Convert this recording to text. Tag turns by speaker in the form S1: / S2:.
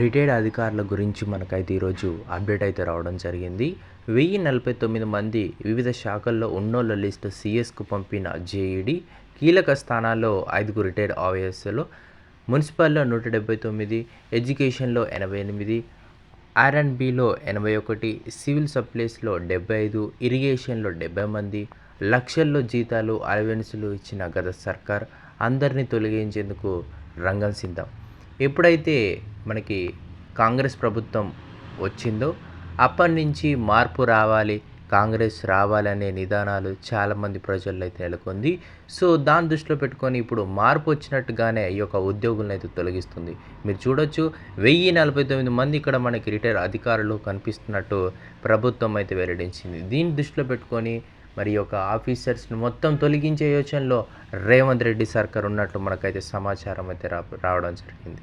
S1: Retired అధికారుల గురించి మనకైతే ఈరోజు అప్డేట్ అయితే రావడం జరిగింది. వెయ్యి నలభై తొమ్మిది మంది వివిధ శాఖల్లో ఉన్నోళ్ళ లిస్టు సిఎస్కు పంపిన జేఈడి కీలక స్థానాల్లో ఐదుగురు రిటైర్డ్ ఆఫీసర్లు మున్సిపల్లో నూట డెబ్బై తొమ్మిది ఎడ్యుకేషన్లో ఎనభై ఎనిమిది ఆర్ అండ్ బిలో ఎనభై ఒకటి సివిల్ సప్లైస్లో డెబ్బై ఐదు ఇరిగేషన్లో డెబ్బై మంది లక్షల్లో జీతాలు అలవెన్సులు ఇచ్చిన గత సర్కార్ అందరినీ తొలగించేందుకు రంగం సిద్ధం. ఎప్పుడైతే మనకి కాంగ్రెస్ ప్రభుత్వం వచ్చిందో అప్పటి నుంచి మార్పు రావాలి కాంగ్రెస్ రావాలనే నిదానాలు చాలామంది ప్రజల్లో అయితే నెలకొంది. సో దాని దృష్టిలో పెట్టుకొని ఇప్పుడు మార్పు వచ్చినట్టుగానే ఈ యొక్క ఉద్యోగులను అయితే తొలగిస్తుంది. మీరు చూడొచ్చు వెయ్యి నలభై తొమ్మిది మంది ఇక్కడ మనకి రిటైర్ అధికారులు కనిపిస్తున్నట్టు ప్రభుత్వం అయితే వెల్లడించింది. దీన్ని దృష్టిలో పెట్టుకొని మరి యొక్క ఆఫీసర్స్ని మొత్తం తొలగించే యోచనలో రేవంత్ రెడ్డి సర్కార్ ఉన్నట్లు మనకైతే సమాచారం అయితే రా రావడం జరిగింది.